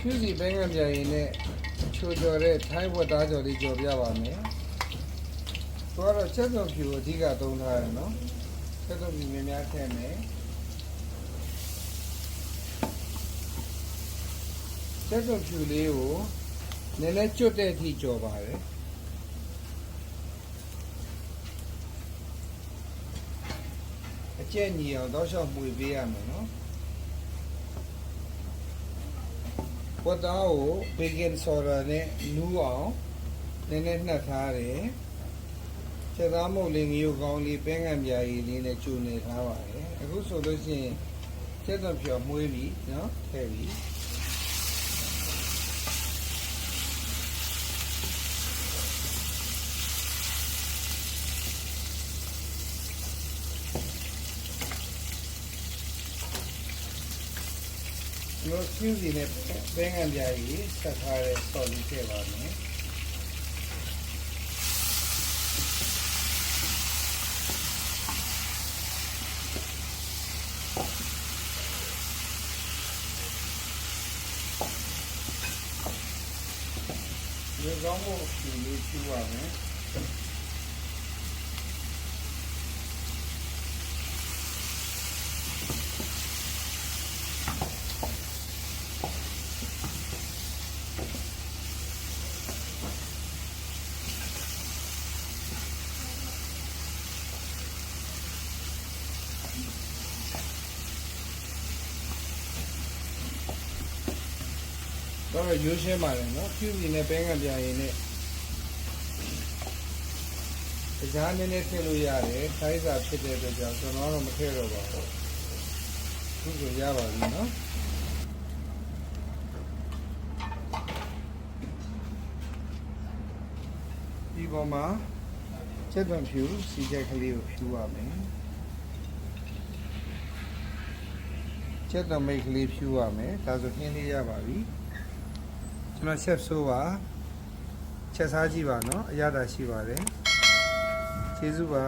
ဖြူစီဘဲငံပြရင်နဲ့ချိုကြော်တဲ့ထိုင်းဝတ်သားကြော်လေးကြော်ပြပါမယ်။သူကတော့ချက်သွန်ဖြူအဓိကသုံးထားရနော်။ချက်သွန်ဖြူများများထည့်မယ်။ချက်သွန်ဖြူလေးကိုနည်းနည်းကျွတ်တဲ့အထိကြော်ပါတယ်။အကျက်ညီအောင်တောက်လျှောက်မှွေပေးရမယ်နော်။ ဝတ်သားကိုဘေကင်ဆော်ဒါနဲ့နူးအောင်နည်းနည်းနှက်ထားတယ်။ချက်သားမုတ်လေးငရုတ်ကောင်းလေးပဲငံပြာရည်လေးနဲ့ကျူနေထားပါတယ်။အခုဆိုလို့ရှိရင်ချက်သွန်ဖြူမှွေးပြီနော်ထည့်ပြီ။ ဒီလိုကျူးစီနဲ့ဘဲငံပြားကြီးဆက်ထားတဲ့ဆော်လေးထည့်ပါမယ်ဒီကောင်းဖို့ဒီလေးကျူးပါမယ် တော့ရိုးရှင်းပါတယ်နော်ဖြူစီနဲ့ပဲငံပြရင်နဲ့ကြားနည်းနည်းထည့်လို့ရတယ်ခိုင်းစာဖြစ်တဲ့အတွက်ကြောင့်ကျွန်တော်တော့မထည့်တော့ပါဘူးခုဆိုရပါပြီနော်ဒီပေါ်မှာချက်သွန်ဖြူစီချက်ကလေးကိုဖြူရမယ်ချက်သွန်မိတ်ကလေးဖြူရမယ်ဒါဆိုဟင်းလေးရပါပြီ ကျွန်တော်ချက်ဆိုးပါချက်စားကြည့်ပါနော်အရသာရှိပါတယ်ကျေးဇူးပါ